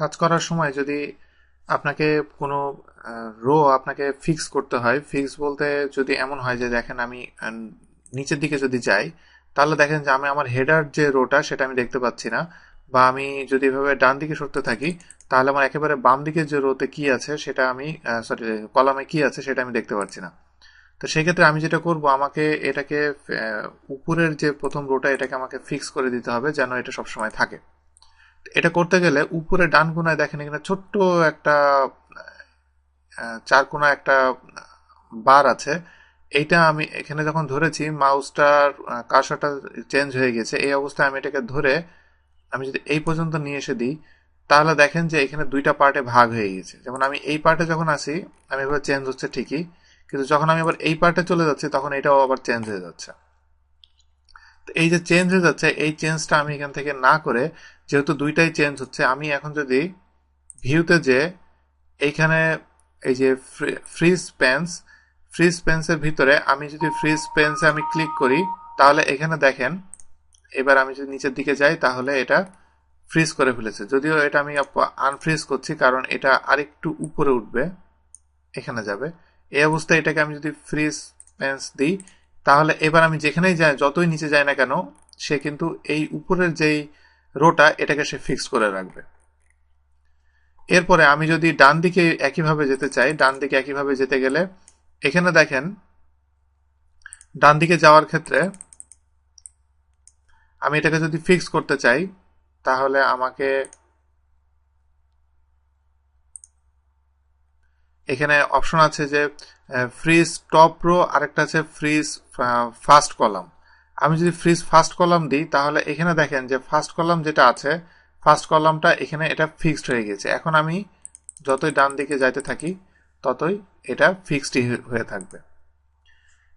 কাজ করার সময় যদি আপনাকে কোনো রো আপনাকে ফিক্স করতে হয় ফিক্স বলতে যদি এমন হয় যে দেখেন আমি নিচের দিকে যদি যাই, তাহলে দেখেন যে আমি আমার হেডার যে রোটা সেটা আমি দেখতে পাচ্ছি না। বা আমি যদি এভাবে ডান দিকে সরতে থাকি, তাহলে আমার একেবারে বাম দিকে যে রোতে কি আছে সেটা আমি সরি কলামে কি আছে সেটা আমি দেখতে পাচ্ছি না। তো সেক্ষেত্রে আমি যেটা করব, আমাকে এটাকে উপরের যে প্রথম রোটা এটাকে আমাকে ফিক্স করে দিতে হবে যেন এটা সবসময় থাকে। এটা করতে গেলে উপরে ডান কোনায় দেখেন এখানে ছোট্ট একটা চার কোনা একটা বার আছে। এইটা আমি এখানে যখন ধরেছি মাউসটার কার্সারটা চেঞ্জ হয়ে গেছে, এই অবস্থায় আমি এটাকে ধরে আমি যদি এই পর্যন্ত নিয়ে এসে দিই, তাহলে দেখেন যে এখানে দুইটা পার্টে ভাগ হয়ে গেছে। যেমন আমি এই পার্টে যখন আসি আমি এবার চেঞ্জ হচ্ছে ঠিকই, কিন্তু যখন আমি আবার এই পার্টে চলে যাচ্ছি, তখন এটাও আবার চেঞ্জ হয়ে যাচ্ছে। এই যে চেঞ্জ হয়ে যাচ্ছে, এই চেঞ্জটা আমি এখান থেকে না করে, যেহেতু দুইটাই চেঞ্জ হচ্ছে, আমি এখন যদি ভিউতে যে এইখানে এই যে ফ্রিজ পেন্স ফ্রিজ পেন্সের ভিতরে আমি যদি ফ্রিজ পেন্সে আমি ক্লিক করি, তাহলে এখানে দেখেন, এবার আমি যদি নিচের দিকে যাই, তাহলে এটা ফ্রিজ করে ফেলেছে। যদিও এটা আমি আনফ্রিজ করছি, কারণ এটা আরেকটু উপরে উঠবে, এখানে যাবে। এই অবস্থায় এটাকে আমি যদি ফ্রিজ পেন্স দিই তাহলে এবার আমি যেখানেই যাই, যতই নিচে যাই না কেন, সে কিন্তু এই উপরের যেই রোটা, এটাকে সে ফিক্স করে রাখবে। এরপরে আমি যদি ডান দিকে একইভাবে যেতে চাই, ডান দিকে একইভাবে যেতে গেলে, এখানে দেখেন, ডান দিকে যাওয়ার ক্ষেত্রে আমি এটাকে যদি ফিক্স করতে চাই, তাহলে আমাকে এখানে অপশন আছে যে ফ্রিজ টপ রো আরেকটা আছে ফ্রিজ ফার্স্ট কলাম আমি যদি ফ্রিজ ফার্স্ট কলাম দিই, তাহলে এখানে দেখেন যে ফার্স্ট কলাম যেটা আছে ফার্স্ট কলামটা এখানে এটা ফিক্সড হয়ে গেছে। এখন আমি যতই ডান দিকে যাইতে থাকি, ততই এটা ফিক্সডই হয়ে থাকবে।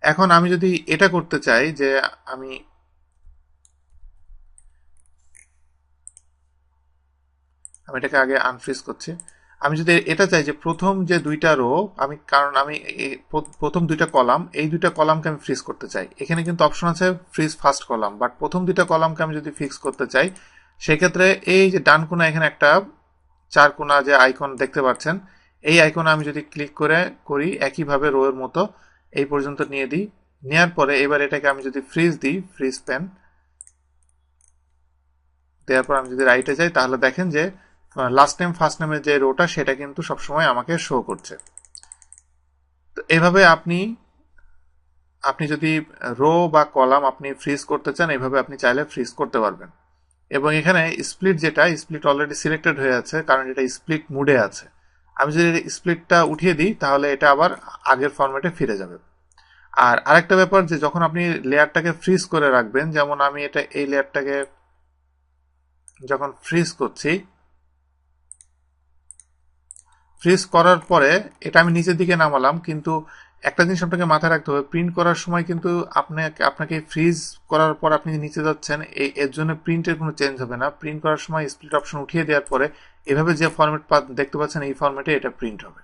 এখন আমি যদি এটা করতে চাই যে আমি আমি এটাকে আগে আনফ্রিজ করছি। আমি যদি এটা চাই যে প্রথম যে দুইটা রো আমি কারণ আমি প্রথম দুইটা কলাম এই দুইটা কলামকে আমি ফ্রিজ করতে চাই। এখানে কিন্তু অপশন আছে ফ্রিজ ফার্স্ট কলাম বাট প্রথম দুইটা কলামকে আমি যদি ফিক্স করতে চাই, সেক্ষেত্রে এই যে ডান কোনা এখানে একটা চার কোনা যে আইকন দেখতে পাচ্ছেন, এই আইকনে আমি যদি ক্লিক করে, করি একইভাবে রো এর মতো, এই পর্যন্ত নিয়ে দিই। নেওয়ার পরে এবার এটাকে আমি যদি ফ্রিজ দিই ফ্রিজ পেন দেওয়ার পর আমি যদি রাইটে যাই, তাহলে দেখেন যে লাস্ট নেম ফার্স্ট নেমের যে রোটা সেটা কিন্তু সবসময় আমাকে শো করছে। তো এভাবে আপনি আপনি যদি রো বা কলাম আপনি ফ্রিজ করতে চান, এভাবে আপনি চাইলে ফ্রিজ করতে পারবেন। এবং এখানে স্প্লিট যেটা স্প্লিট অলরেডি সিলেক্টেড হয়ে আছে, কারণ এটা স্প্লিট মুডে আছে। আমি যদি স্প্লিটটা উঠিয়ে দিই, তাহলে এটা আবার আগের ফরম্যাটে ফিরে যাবে। আর আরেকটা ব্যাপার যে, যখন আপনি লেয়ারটাকে ফ্রিজ করে রাখবেন, যেমন আমি এটা এই লেয়ারটাকে যখন ফ্রিজ করছি ফ্রিজ করার পরে এটা আমি নিচের দিকে নামালাম, কিন্তু একটা জিনিস আপনাকে মাথায় রাখতে হবে প্রিন্ট করার সময় কিন্তু আপনাকে আপনাকে ফ্রিজ করার পর আপনি নিচে যাচ্ছেন, এই, এর জন্য প্রিন্টের কোনো চেঞ্জ হবে না। প্রিন্ট করার সময় স্প্লিট অপশন উঠিয়ে দেওয়ার পরে এভাবে যে ফরম্যাট দেখতে পাচ্ছেন এই ফরম্যাটে এটা প্রিন্ট হবে।